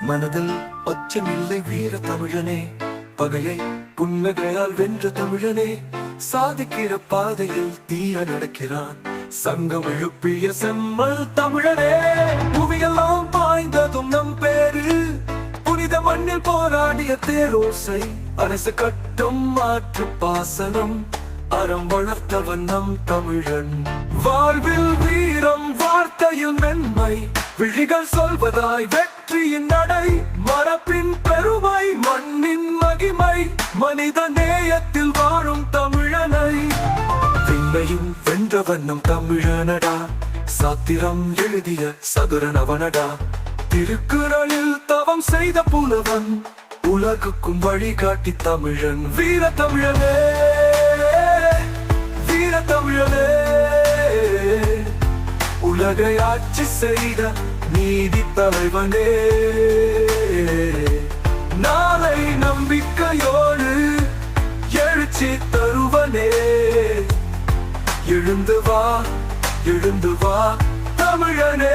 மனதில் அச்சமில்லை வீர தமிழனே பகையை புன்னகையால் வென்ற தமிழனே சாதிக்கிற பாதையில் தீய நடக்கிறான் சங்கம் எழுப்பிய செம்மல் தமிழனே. புவியெல்லாம் பாய்ந்ததும் நம் பேரு புனித மண்ணில் போராடிய தேரோசை அரசு கட்டும் மாற்று பாசனம் அறம் வளர்த்தவன் நம் தமிழன். வாழ்வில் வீரம் வாழ் வார்த்தையில் மென்மை விழிகள் சொல்வதாய் வெற்றியின் நடை மரப்பின் பெருமை மண்ணின் மகிமை மனித நேயத்தில் வாழும் தமிழனை. விண்ணையும் வென்றவன் நம் தமிழனடா சாத்திரம் எழுதிய சதுரனவனடா திருக்குறளில் தவம் செய்த புலவன் உலகுக்கும் வழிகாட்டி தமிழன் வீர தமிழனே உலகை ஆட்சி செய்த நீதி தலைவனே நாளை நம்பிக்கையோடு எழுச்சி தருவனே. எழுந்து வா எழுந்து வா தமிழனே.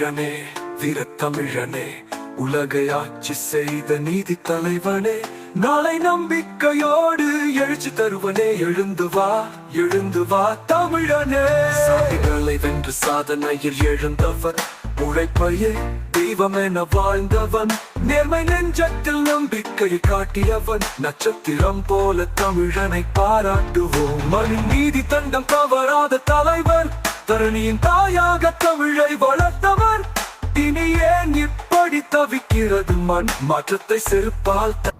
தமிழனே வீர தமிழனே உலகை ஆட்சி செய்த நீதி தலைவனே. நாளை நம்பிக்கையோடு எழுச்சி தருவனே எழுந்து வா எழுந்து வா தமிழனே. சாதிகளை வென்று சாதனையில் எழுந்தவர் உழைப்பையே தெய்வம் என வாழ்ந்தவன். நேர்மை நெஞ்சத்தில் நம்பிக்கை காட்டியவன் நட்சத்திரம் போல தமிழனை பாராட்டுவோம். மணி நீதி தண்டம் தவறாத தலைவர் தரணியின் தாயாக தமிழை வளர்த்தவர். இனி ஏன் இப்படி தவிக்கிறது மண். மாற்றத்தை செருப்பால் த-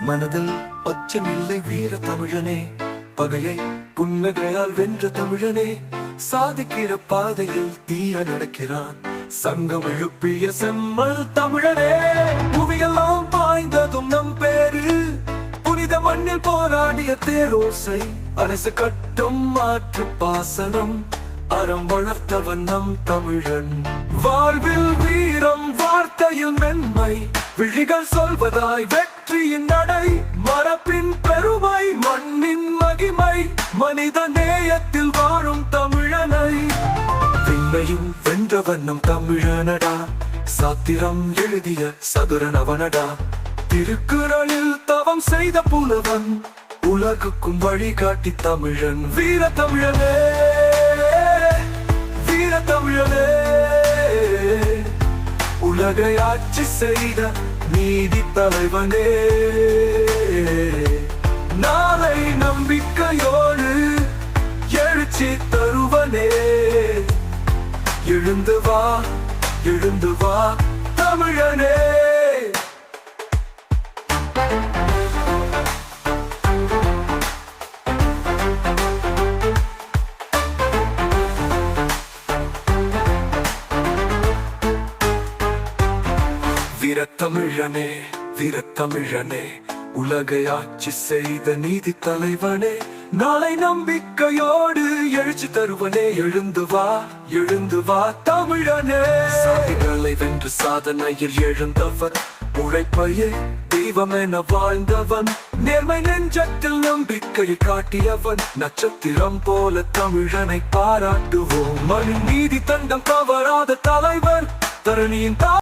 மனதில் அச்சமில்லை வீர தமிழனே. பகையை புன்னகையால் வென்ற தமிழனே. சாதிக்கிற பாதையில் தீர நடக்கிறான். சங்கம் எழுப்பிய செம்மல் தமிழனே. புவியெல்லாம் பாய்ந்ததும் நம் பேரு இந்த மண்ணில் போராடிய தேரோசை. அரசு கட்டும் மாற்று பாசனம். அறம் வளர்த்தவன் நம் தமிழன். வாழ்வில் வீரம் வார்த்தையில் மென்மை. விழிகள் சொல்வதாய் வெற்றியின் நடை. மரப்பின் பெருமை மண்ணின் மகிமை. மனித நேயத்தில் வாழும் தமிழனை. விண்ணையும் வென்றவன் நம் தமிழனடா. சாத்திரம் எழுதிய சதுரன் அவனடா திருக்குறளில் தவம் செய்த புலவன் உலகுக்கும் வழிகாட்டி தமிழன் வீர தமிழனே வீர தமிழனே உலகை ஆட்சி செய்த நீதி தலைவனே. நாளை நம்பிக்கையோடு எழுச்சி தருவனே. எழுந்து வா எழுந்து வா தமிழனே. வீரத்தமிழனே வீரத்தமிழனே உலகை ஆட்சி செய்த நீதி தலைவனே நாளை நம்பிக்கையோடு எழுச்சி தருவனே எழுந்து வா எழுந்து வா தமிழனே. சாதிகளை வென்று சாதனையில் எழுந்தவர் உழைப்பையே தெய்வம் என வாழ்ந்தவன் நேர்மை நெஞ்சத்தில் நம்பிக்கை காட்டியவன் நட்சத்திரம் போல தமிழனை பாராட்டுவோம். மணி நீதி தண்டம் தவறாத தலைவர் தரணியின் தா